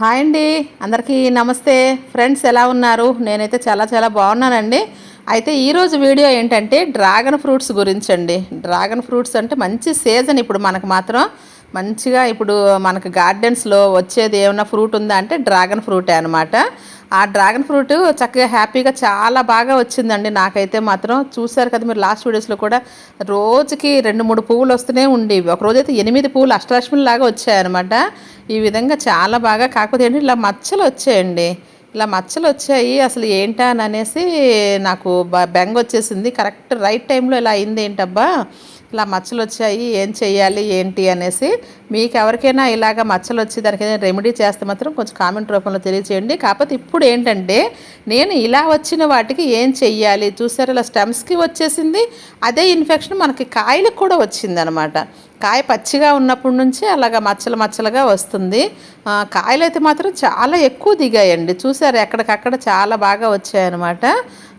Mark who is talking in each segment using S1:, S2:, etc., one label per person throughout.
S1: Hi అండి. అందరికీ నమస్తే. ఫ్రెండ్స్ ఎలా ఉన్నారు? నేనైతే చాలా చాలా బాగున్నానండి. అయితే ఈరోజు వీడియో ఏంటంటే డ్రాగన్ ఫ్రూట్స్ గురించి అండి డ్రాగన్ ఫ్రూట్స్ అంటే మంచి సీజన్ ఇప్పుడు మనకు మాత్రం. మంచిగా ఇప్పుడు మనకు గార్డెన్స్లో వచ్చేది ఏమైనా ఫ్రూట్ ఉందా అంటే డ్రాగన్ ఫ్రూటే అనమాట ఆ డ్రాగన్ ఫ్రూట్ చక్కగా హ్యాపీగా చాలా బాగా వచ్చిందండి. నాకైతే మాత్రం చూసారు కదా మీరు లాస్ట్ వీడియోస్లో కూడా రోజుకి రెండు మూడు పువ్వులు వస్తూనే ఉండేవి. ఒకరోజైతే ఎనిమిది పువ్వులు అష్టలక్ష్మి లాగా వచ్చాయన్నమాట. ఈ విధంగా చాలా బాగా కాకపోతే ఏంటి ఇలా మచ్చలు వచ్చాయండి. ఇలా మచ్చలు వచ్చాయి అసలు ఏంటా అని అనేసి నాకు బ బెంగ వచ్చేసింది. కరెక్ట్ రైట్ టైంలో ఇలా అయింది ఏంటబ్బా? ఇలా మచ్చలు వచ్చాయి ఏం చేయాలి ఏంటి అనేసి మీకు ఎవరికైనా ఇలాగ మచ్చలు వచ్చి దానికి ఏదైనా రెమెడీ చేస్తే మాత్రం కొంచెం కామెంట్ రూపంలో తెలియచేయండి. కాకపోతే ఇప్పుడు ఏంటంటే నేను ఇలా వచ్చిన వాటికి ఏం చెయ్యాలి? చూసారు ఇలా స్టమ్స్కి వచ్చేసింది అదే ఇన్ఫెక్షన్ మనకి కాయలకు కూడా వచ్చింది అనమాట కాయ పచ్చిగా ఉన్నప్పటి నుంచి అలాగ మచ్చలు మచ్చలుగా వస్తుంది. కాయలు అయితే మాత్రం చాలా ఎక్కువ దిగాయండి. చూసారు ఎక్కడికక్కడ చాలా బాగా వచ్చాయన్నమాట.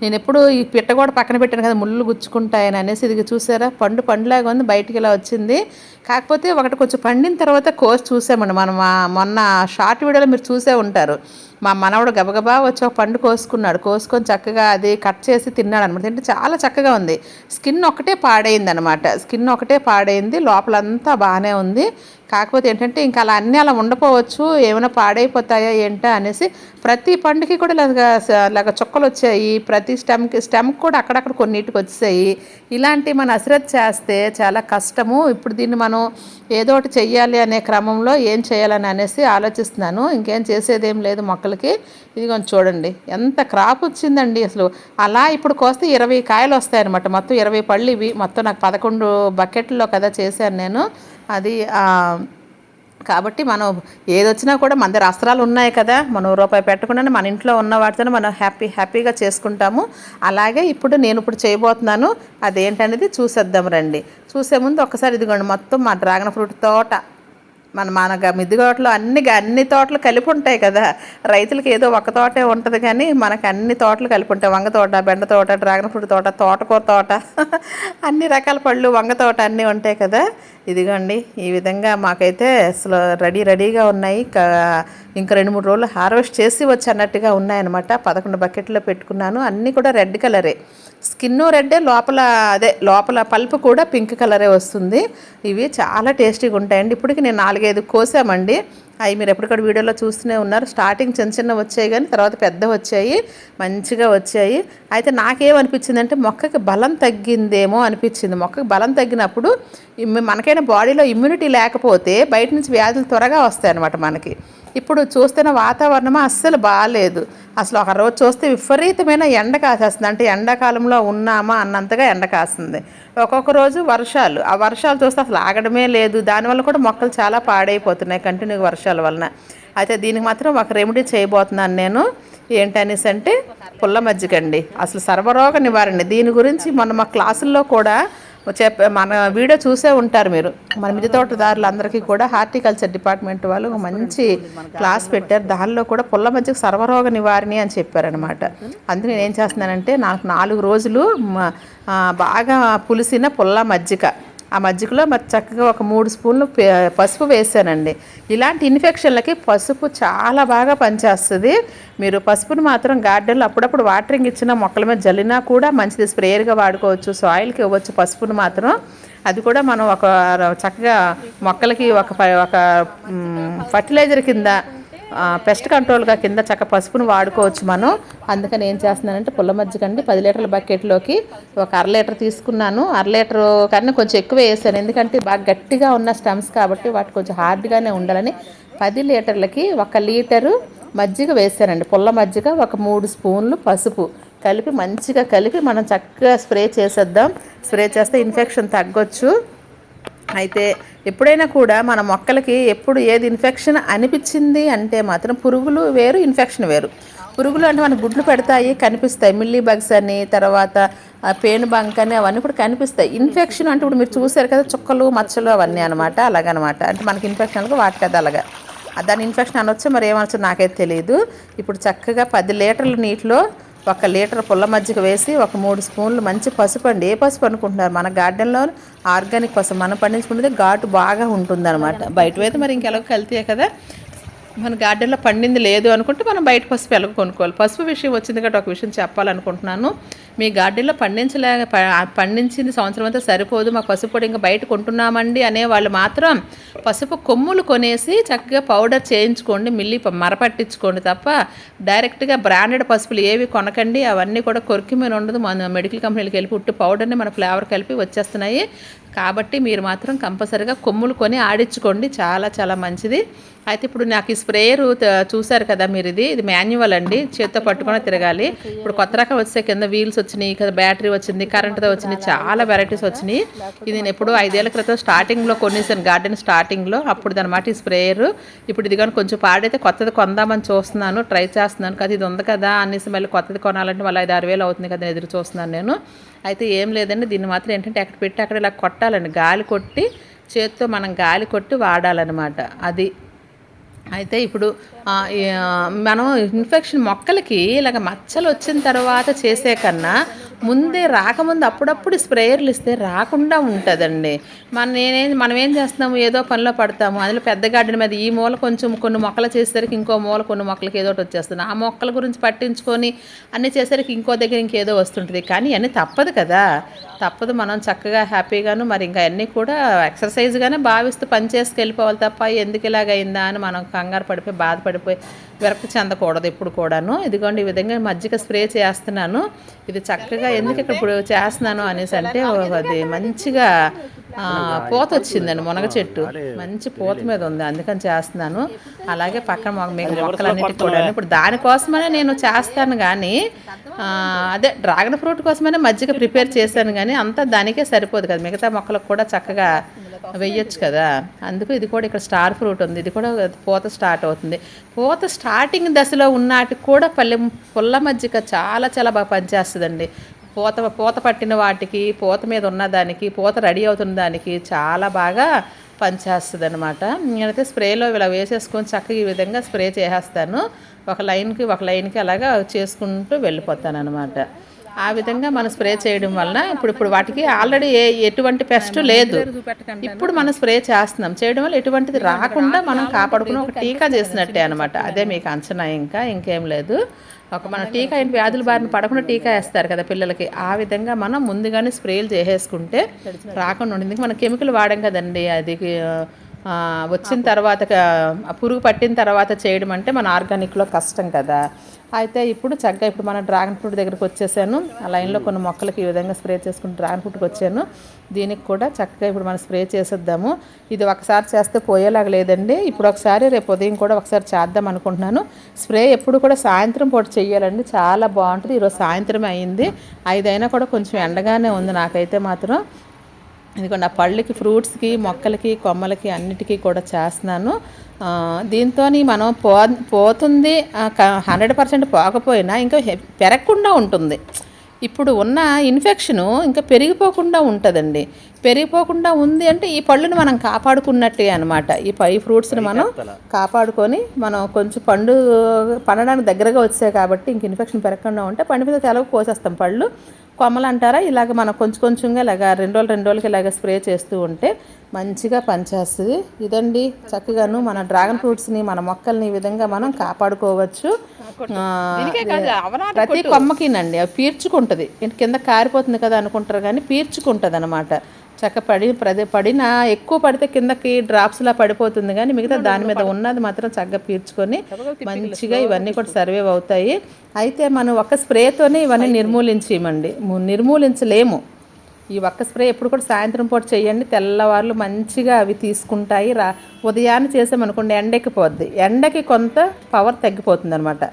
S1: నేను ఎప్పుడు ఈ పిట్ట కూడా పక్కన పెట్టాను కదా ముళ్ళు గుచ్చుకుంటాయని అనేసి ఇది చూసారా పండు పండులాగా ఉంది బయటికి ఇలా వచ్చింది. కాకపోతే ఒకటి కొంచెం పండిన తర్వాత కోసి చూసామండి. మనం మొన్న షార్ట్ వీడియోలో మీరు చూసే ఉంటారు. మా మనవడు గబగబా వచ్చి ఒక పండు కోసుకున్నాడు. కోసుకొని చక్కగా అది కట్ చేసి తిన్నాడు అనమాట తింటే చాలా చక్కగా ఉంది. స్కిన్ ఒకటే పాడైంది అనమాట స్కిన్ ఒకటే పాడైంది. లోపలంతా బాగానే ఉంది. కాకపోతే ఏంటంటే ఇంకా అలా అన్నీ అలా ఉండపోవచ్చు ఏమైనా పాడైపోతాయా ఏంటా అనేసి ప్రతి పండుకి కూడా ఇలాగా ఇలాగ చుక్కలు వచ్చాయి ప్రతి స్టెమ్కి స్టెమ్కి కూడా అక్కడక్కడ కొన్నిటికి వచ్చాయి ఇలాంటి మన అశ్రద్ధ చేస్తే చాలా కష్టము. ఇప్పుడు దీన్ని మనం ఏదో ఒకటి చెయ్యాలి అనే క్రమంలో ఏం చేయాలని అనేసి ఆలోచిస్తున్నాను. ఇంకేం చేసేదేం లేదు మొక్కలకి. ఇది కొంచెం చూడండి ఎంత క్రాప్ వచ్చిందండి అసలు. అలా ఇప్పుడు కోస్తే ఇరవై కాయలు వస్తాయన్నమాట. మొత్తం ఇరవై పళ్ళు ఇవి. మొత్తం నాకు పదకొండు బకెట్లో కదా చేశాను నేను. అది కాబట్టి మనం ఏదొచ్చినా కూడా మన దగ్గర అస్త్రాలు ఉన్నాయి కదా మనం రూపాయి పెట్టకుండానే మన ఇంట్లో ఉన్న వాటితోనే మనం హ్యాపీ హ్యాపీగా చేసుకుంటాము. అలాగే ఇప్పుడు నేను ఇప్పుడు చేయబోతున్నాను అదేంటనేది చూసేద్దాం రండి. చూసే ముందు ఒకసారి ఇదిగోండి మొత్తం మా డ్రాగన్ ఫ్రూట్ తోట. మన మన గ- తోటలో అన్ని అన్ని తోటలు కలిపి ఉంటాయి కదా. రైతులకి ఏదో ఒక తోటే ఉంటుంది కానీ మనకు అన్ని తోటలు కలిపి ఉంటాయి. వంగ తోట బెండ తోట డ్రాగన్ ఫ్రూట్ తోట తోటకూర తోట. అన్ని రకాల పళ్ళు వంగ తోట అన్నీ ఉంటాయి కదా. ఇదిగోండి ఈ విధంగా మాకైతే అసలు రెడీ రెడీగా ఉన్నాయి. ఇంకా రెండు మూడు రోజులు హార్వెస్ట్ చేసి వచ్చి అన్నట్టుగా ఉన్నాయన్నమాట. పదకొండు బకెట్లో పెట్టుకున్నాను. అన్నీ కూడా రెడ్ కలరే. స్కిన్ రెడ్డే లోపల అదే లోపల పల్పు కూడా పింక్ కలరే వస్తుంది. ఇవి చాలా టేస్టీగా ఉంటాయండి. ఇప్పటికి నేను నాలుగైదు కోసామండి. అవి మీరు ఎప్పటికప్పుడు వీడియోలో చూస్తూనే ఉన్నారు. స్టార్టింగ్ చిన్న చిన్న వచ్చాయి కానీ తర్వాత పెద్ద వచ్చాయి మంచిగా వచ్చాయి. అయితే నాకేమనిపించిందంటే మొక్కకి బలం తగ్గిందేమో అనిపించింది. మొక్కకి బలం తగ్గినప్పుడు మనకే ఎవరికైనా బాడీలో ఇమ్యూనిటీ లేకపోతే బయట నుంచి వ్యాధులు త్వరగా వస్తాయి అన్నమాట మనకి. ఇప్పుడు చూస్తున్న వాతావరణం అస్సలు బాగాలేదు అసలు ఒక రోజు చూస్తే విపరీతమైన ఎండ కాసేస్తుంది. అంటే ఎండాకాలంలో ఉన్నామా అన్నంతగా ఎండ కాస్తుంది. ఒక్కొక్క రోజు వర్షాలు. ఆ వర్షాలు చూస్తే అసలు ఆగడమే లేదు. దానివల్ల కూడా మొక్కలు చాలా పాడైపోతున్నాయి కంటిన్యూ వర్షాల వలన. అయితే దీనికి మాత్రం ఒక రెమెడీ చేయబోతున్నాను నేను. ఏంటనేసి అంటే పుల్ల మజ్జిగండి అసలు సర్వరోగ నివారణ. దీని గురించి మొన్న మా క్లాసుల్లో కూడా చెప్ప మన వీడియో చూసే ఉంటారు మీరు. మన మిద్దె తోటదారులు అందరికీ కూడా హార్టికల్చర్ డిపార్ట్మెంట్ వాళ్ళు ఒక మంచి క్లాస్ పెట్టారు. దానిలో కూడా పుల్ల మజ్జిగ సర్వరోగ నివారణి అని చెప్పారనమాట అందుకే నేను ఏం చేస్తున్నానంటే నాకు నాలుగు రోజులు బాగా పులిసిన పుల్ల మజ్జిగ. ఆ మజ్జిగలో మరి చక్కగా ఒక మూడు స్పూన్లు పసుపు వేసానండి. ఇలాంటి ఇన్ఫెక్షన్లకి పసుపు చాలా బాగా పనిచేస్తుంది. మీరు పసుపును మాత్రం గార్డెన్లో అప్పుడప్పుడు వాటరింగ్ ఇచ్చిన మొక్కల మీద జల్లినా కూడా మంచిది. స్ప్రేయర్గా వాడుకోవచ్చు సాయిల్కి ఇవ్వచ్చు పసుపును మాత్రం. అది కూడా మనం ఒక చక్కగా మొక్కలకి ఒక ప- ఒక ఫర్టిలైజర్ కింద పెస్ట్ కంట్రోల్గా కింద చక్క పసుపును వాడుకోవచ్చు మనం. అందుకని ఏం చేస్తున్నానంటే పుల్ల మజ్జిగండి పది లీటర్ల బకెట్లోకి ఒక అర లీటర్ తీసుకున్నాను. అర లీటర్ కన్నా కొంచెం ఎక్కువ వేసాను. ఎందుకంటే బాగా గట్టిగా ఉన్న స్టమ్స్ కాబట్టి వాటి కొంచెం హార్డ్గానే ఉండాలని పది లీటర్లకి ఒక లీటరు మజ్జిగ వేసానండి. పుల్ల మజ్జిగ ఒక మూడు స్పూన్లు పసుపు కలిపి మంచిగా కలిపి మనం చక్కగా స్ప్రే చేసేద్దాం. స్ప్రే చేస్తే ఇన్ఫెక్షన్ తగ్గొచ్చు. అయితే ఎప్పుడైనా కూడా మన మొక్కలకి ఎప్పుడు ఏది ఇన్ఫెక్షన్ అనిపించింది అంటే మాత్రం పురుగులు వేరు ఇన్ఫెక్షన్ వేరు. పురుగులు అంటే మనకు గుడ్లు పెడతాయి కనిపిస్తాయి. మిల్లీ బగ్స్ అని తర్వాత పేను బంక్ అని అవన్నీ కూడా కనిపిస్తాయి. ఇన్ఫెక్షన్ అంటే ఇప్పుడు మీరు చూసారు కదా చుక్కలు మచ్చలు అవన్నీ అనమాట అలాగనమాట. అంటే మనకి ఇన్ఫెక్షన్ అనుకో వాటికి అది అలాగా. దాని ఇన్ఫెక్షన్ అనొచ్చు మరి ఏమనొచ్చో నాకైతే తెలియదు ఇప్పుడు చక్కగా పది లీటర్ల నీటిలో ఒక లీటర్ పుల్ల మజ్జిగ వేసి ఒక మూడు స్పూన్లు మంచి పసుపు అండి. ఏ పసుపు అనుకుంటున్నారు? మన గార్డెన్లో ఆర్గానిక్ పసుపు మనం పండించుకుంటే ఘాటు బాగా ఉంటుందన్నమాట. బయట అయితే మరి ఇంకెలా కల్తీయే కదా. మన గార్డెన్లో పండింది లేదు అనుకుంటే మనం బయట పసుపు ఎలా కొనుక్కోవాలి. పసుపు విషయం వచ్చింది కాబట్టి ఒక విషయం చెప్పాలనుకుంటున్నాను. మీ గార్డెన్లో పండించలే ప- పండించింది సంవత్సరం అంతా సరిపోదు. మా పసుపు పొడి ఇంకా బయట కొంటున్నామండి అనే వాళ్ళు మాత్రం పసుపు కొమ్ములు కొనేసి చక్కగా పౌడర్ చేయించుకోండి మిల్లి మరపట్టించుకోండి తప్ప డైరెక్ట్గా బ్రాండెడ్ పసుపులు ఏవి కొనకండి. అవన్నీ కూడా కొరికి మీద ఉండదు. మన మెడికల్ కంపెనీలకు వెళ్ళి పుట్టు పౌడర్ని మన ఫ్లేవర్ కలిపి వచ్చేస్తున్నాయి. కాబట్టి మీరు మాత్రం కంపల్సరీగా కొమ్ములు కొని ఆడించుకోండి. చాలా చాలా మంచిది. అయితే ఇప్పుడు నాకు ఈ స్ప్రేయర్ చూసారు కదా మీరు ఇది ఇది మాన్యువల్ అండి చేత్తో పట్టుకొని తిరగాలి. ఇప్పుడు కొత్త రకం వచ్చే కింద వీల్స్ వచ్చినాయి కదా బ్యాటరీ వచ్చింది కరెంట్తో వచ్చినాయి చాలా వెరైటీస్ వచ్చినాయి. ఇది నేను ఎప్పుడు ఐదేళ్ళ క్రితం స్టార్టింగ్లో కొనేసాను గార్డెన్ స్టార్టింగ్లో అప్పుడు అనమాట ఈ స్ప్రేయర్. ఇప్పుడు ఇది కానీ కొంచెం పాడైతే కొత్తది కొందామని చూస్తున్నాను ట్రై చేస్తున్నాను. కదా ఇది ఉంది కదా అనేసి మళ్ళీ కొత్తది కొనాలంటే మళ్ళీ ఐదు ఆరు వేలు అవుతుంది కదా ఎదురు చూస్తున్నాను నేను. అయితే ఏం లేదండి దీన్ని మాత్రం ఏంటంటే అక్కడ పెట్టి అక్కడ ఇలా కొట్టాలండి. గాలి కొట్టి చేత్తో మనం గాలి కొట్టి వాడాలన్నమాట. అది అయితే ఇప్పుడు మనం ఇన్ఫెక్షన్ మొక్కలకి ఇలాగ మచ్చలు వచ్చిన తర్వాత చేసే కన్నా ముందే రాకముందు అప్పుడప్పుడు స్ప్రేయర్లు ఇస్తే రాకుండా ఉంటుందండి. మన నేనేం మనం ఏం చేస్తున్నాము? ఏదో పనిలో పడతాము. అందులో పెద్ద గార్డెన్ మీద ఈ మూల కొంచెం కొన్ని మొక్కలు చేసేసరికి ఇంకో మూల కొన్ని మొక్కలకి ఏదో ఒకటి వచ్చేస్తుంది. ఆ మొక్కల గురించి పట్టించుకొని అన్ని చేసేసరికి ఇంకో దగ్గర ఇంకేదో వస్తుంటుంది. కానీ అన్నీ తప్పదు కదా. తప్పదు. మనం చక్కగా హ్యాపీగాను మరి ఇంకా అన్నీ కూడా ఎక్సర్సైజ్గానే భావిస్తూ పని వెళ్ళిపోవాలి తప్ప ఎందుకు ఇలాగైందా అని మనం కంగారు పడిపోయి బాధపడి బాధపడిపోయి విరక్తి చెందకూడదు ఇప్పుడు కూడాను. ఇదిగోండి ఈ విధంగా మజ్జిగ స్ప్రే చేస్తున్నాను. ఇది చక్కగా ఎందుకు ఇక్కడ ఇప్పుడు చేస్తున్నాను అనేసి అంటే అది మంచిగా పూత వచ్చిందండి మునగ చెట్టు. మంచి పూత మీద ఉంది అందుకని చేస్తున్నాను. అలాగే పక్కన మీకు మొక్కలన్నిటికీ కూడా ఇప్పుడు దానికోసమనే నేను చేస్తాను కానీ అదే డ్రాగన్ ఫ్రూట్ కోసమైనా మజ్జిగ ప్రిపేర్ చేశాను కానీ అంతా దానికే సరిపోదు కదా. మిగతా మొక్కలకు కూడా చక్కగా వెయ్యొచ్చు కదా. అందుకు ఇది కూడా ఇక్కడ స్టార్ ఫ్రూట్ ఉంది. ఇది కూడా పూత స్టార్ట్ అవుతుంది. పూత స్టార్టింగ్ దశలో ఉన్నాటికి కూడా పల్లె పుల్ల మజ్జిగ చాలా చాలా బాగా పనిచేస్తుందండి. పూత పూత పట్టిన వాటికి పూత మీద ఉన్న దానికి పూత రెడీ అవుతున్న దానికి చాలా బాగా పనిచేస్తుంది అనమాట నేనైతే స్ప్రేలో ఇలా వేసేసుకొని చక్కగా ఈ విధంగా స్ప్రే చేసేస్తాను. ఒక లైన్కి ఒక లైన్కి అలాగా చేసుకుంటూ వెళ్ళిపోతాను అనమాట ఆ విధంగా మనం స్ప్రే చేయడం వలన ఇప్పుడు ఇప్పుడు వాటికి ఆల్రెడీ ఏ ఎటువంటి పెస్ట్ లేదు. ఇప్పుడు మనం స్ప్రే చేస్తున్నాం. చేయడం వల్ల ఎటువంటిది రాకుండా మనం కాపాడుకుని ఒక టీకా చేసినట్టే అనమాట అదే మీకు అంచనా ఇంకా ఇంకేం లేదు. ఒక మన టీకా ఏంటి? వ్యాధుల బారిన పడకుండా టీకా వేస్తారు కదా పిల్లలకి. ఆ విధంగా మనం ముందుగానే స్ప్రేలు చేసేసుకుంటే రాకుండా ఉండింది. మనం కెమికల్ వాడాం కదండి. అది వచ్చిన తర్వాత పురుగు పట్టిన తర్వాత చేయడం అంటే మన ఆర్గానిక్లో కష్టం కదా. అయితే ఇప్పుడు చక్కగా ఇప్పుడు మన డ్రాగన్ ఫ్రూట్ దగ్గరికి వచ్చేసాను. ఆ లైన్లో కొన్ని మొక్కలకి ఈ విధంగా స్ప్రే చేసుకుని డ్రాగన్ ఫ్రూట్కి వచ్చాను. దీనికి కూడా చక్కగా ఇప్పుడు మనం స్ప్రే చేసేద్దాము. ఇది ఒకసారి చేస్తే పోయేలాగా లేదండి. ఇప్పుడు ఒకసారి రేపు ఉదయం కూడా ఒకసారి చేద్దాం అనుకుంటున్నాను. స్ప్రే ఎప్పుడు కూడా సాయంత్రం పూట చేయాలండి. చాలా బాగుంటుంది. ఈరోజు సాయంత్రం అయింది. ఐదైనా కూడా కొంచెం ఎండగానే ఉంది నాకైతే మాత్రం. ఇదిగోండి ఆ పళ్ళకి ఫ్రూట్స్కి మొక్కలకి కొమ్మలకి అన్నిటికీ కూడా చేస్తున్నాను. దీంతో మనం పో పోతుంది హండ్రెడ్ పర్సెంట్ పోకపోయినా ఇంకా పెరగకుండా ఉంటుంది. ఇప్పుడు ఉన్న ఇన్ఫెక్షను ఇంకా పెరిగిపోకుండా ఉంటుందండి. పెరిగిపోకుండా ఉంది అంటే ఈ పళ్ళుని మనం కాపాడుకున్నట్టే అనమాట ఈ పై ఫ్రూట్స్ని మనం కాపాడుకొని మనం కొంచెం పండు పండడానికి దగ్గరగా వచ్చాయి కాబట్టి ఇంక ఇన్ఫెక్షన్ పెరగకుండా ఉంటే పండు మీద తెలవ కోసేస్తాం పళ్ళు. కొమ్మలు అంటారా? ఇలాగ మనం కొంచెం కొంచెంగా ఇలాగ రెండు రోజులు రెండు రోజులకి ఇలాగ స్ప్రే చేస్తూ ఉంటే మంచిగా పనిచేస్తుంది. ఇదండి చక్కగాను మన డ్రాగన్ ఫ్రూట్స్ని మన మొక్కల్ని ఈ విధంగా మనం కాపాడుకోవచ్చు. ప్రతి కొమ్మకినండి అవి పీర్చుకుంటుంది. కింద కారిపోతుంది కదా అనుకుంటారు కానీ పీర్చుకుంటుంది అనమాట చక్క పడి ప్రదే పడిన ఎక్కువ పడితే కిందకి డ్రాప్స్లా పడిపోతుంది కానీ మిగతా దాని మీద ఉన్నది మాత్రం చక్కగా పీల్చుకొని మంచిగా ఇవన్నీ కూడా సర్వైవ్ అవుతాయి. అయితే మనం ఒక స్ప్రేతోనే ఇవన్నీ నిర్మూలించేయమండి. నిర్మూలించలేము. ఈ ఒక్క స్ప్రే ఎప్పుడు కూడా సాయంత్రం పూట చేయండి. తెల్లవారులు మంచిగా అవి తీసుకుంటాయి. రా ఉదయాన్నే చేసామనుకోండి ఎండెక్కిపోద్ది. ఎండకి కొంత పవర్ తగ్గిపోతుంది అనమాట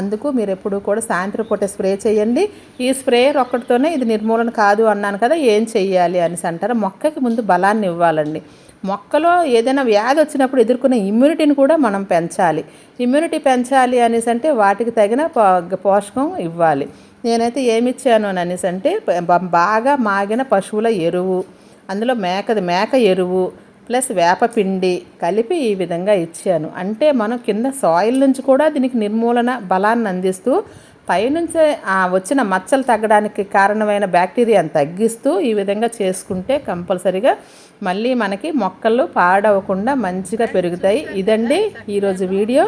S1: అందుకు మీరు ఎప్పుడు కూడా సాయంత్రం పూట స్ప్రే చేయండి. ఈ స్ప్రేయర్ ఒక్కటితోనే ఇది నిర్మూలన కాదు అన్నాను కదా ఏం చెయ్యాలి అనేసి అంటారు. మొక్కకి ముందు బలాన్ని ఇవ్వాలండి. మొక్కలో ఏదైనా వ్యాధి వచ్చినప్పుడు ఎదుర్కొనే ఇమ్యూనిటీని కూడా మనం పెంచాలి. ఇమ్యూనిటీ పెంచాలి అనేసి అంటే వాటికి తగిన పోషకం ఇవ్వాలి. నేనైతే ఏమి ఇచ్చాను అని అనేసి అంటే బాగా మాగిన పశువుల ఎరువు అందులో మేకది మేక ఎరువు ప్లస్ వేపపిండి కలిపి ఈ విధంగా ఇచ్చాను. అంటే మనం కింద సాయిల్ నుంచి కూడా దీనికి నిర్మూలన బలాన్ని అందిస్తూ పైనుంచే వచ్చిన మచ్చలు తగ్గడానికి కారణమైన బ్యాక్టీరియాను తగ్గిస్తూ ఈ విధంగా చేసుకుంటే కంపల్సరిగా మళ్ళీ మనకి మొక్కలు పాడవకుండా మంచిగా పెరుగుతాయి. ఇదండి ఈరోజు వీడియో.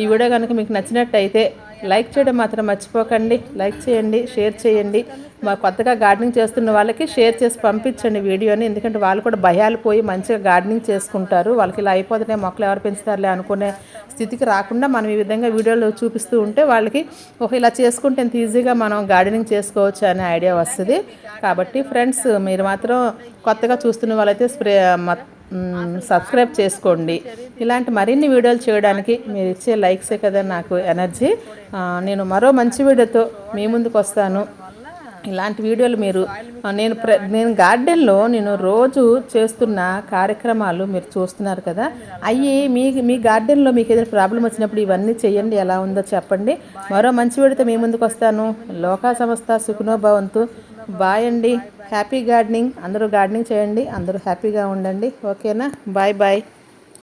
S1: ఈ వీడియో కనుక మీకు నచ్చినట్టయితే లైక్ చేయడం మాత్రం మర్చిపోకండి. లైక్ చేయండి షేర్ చేయండి. మా కొత్తగా గార్డెనింగ్ చేస్తున్న వాళ్ళకి షేర్ చేసి పంపించండి వీడియోని. ఎందుకంటే వాళ్ళు కూడా భయాలు పోయి మంచిగా గార్డెనింగ్ చేసుకుంటారు. వాళ్ళకి ఇలా అయిపోతున్నాయి మొక్కలు ఎవరు పెంచుతారులే అనుకునే స్థితికి రాకుండా మనం ఈ విధంగా వీడియోలు చూపిస్తూ ఉంటే వాళ్ళకి ఒక ఇలా చేసుకుంటే ఎంత ఈజీగా మనం గార్డెనింగ్ చేసుకోవచ్చు అనే ఐడియా వస్తుంది. కాబట్టి ఫ్రెండ్స్ మీరు మాత్రం కొత్తగా చూస్తున్న వాళ్ళైతే స్ప్రే సబ్స్క్రైబ్ చేసుకోండి. ఇలాంటి మరిన్ని వీడియోలు చేయడానికి మీరు ఇచ్చే లైక్సే కదా నాకు ఎనర్జీ నేను మరో మంచి వీడియోతో మీ ముందుకు వస్తాను. ఇలాంటి వీడియోలు మీరు నేను ప్ర నేను గార్డెన్లో నేను రోజు చేస్తున్న కార్యక్రమాలు మీరు చూస్తున్నారు కదా అవి మీ మీ గార్డెన్లో మీకు ఏదైనా ప్రాబ్లం వచ్చినప్పుడు ఇవన్నీ చేయండి ఎలా ఉందో చెప్పండి. మరో మంచి వీడితో మీ ముందుకు వస్తాను. లోకా సంస్థ సుఖనోభవంతు బాయ్ అండి. హ్యాపీ గార్డెనింగ్ అందరూ గార్డెనింగ్ చేయండి. అందరూ హ్యాపీగా ఉండండి. ఓకేనా బాయ్ బాయ్